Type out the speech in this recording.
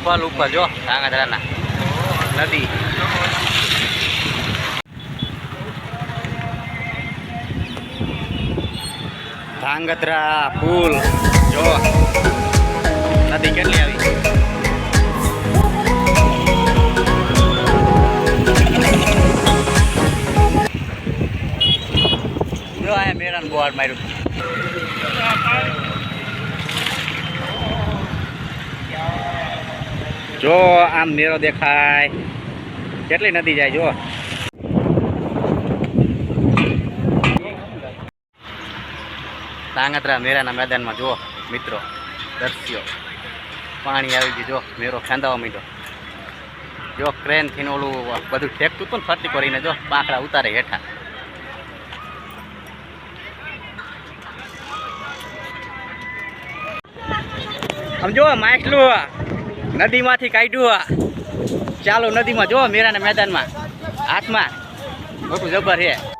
ઉપર ઉપર જો ધાંગધ્રાના નદી ધાંગધ્રા પુલ જો નદી કેટલી આવી જો અહીંયા મેરાન બોર્ડ માર્યું જો આમ મેરો દેખાય. કેટલી નદી જાય જો તાંગત્રા મેરાના મેદાનમાં જુઓ, મિત્રો, દર્શ્યો. પાણી આવી ગયું, જો મેરો ખેંદાવા માંડ્યો જો ક્રેનથી ઓલું બધું ફેંકતું હતું ને ફરતી કરીને જો પાંખડા ઉતારે હેઠા. આમ જો માછલું. નદીમાંથી કાઢ્યું ચાલો નદીમાં જો મેરાના મેદાનમાં. હાથમાં. મોટું જબર છે.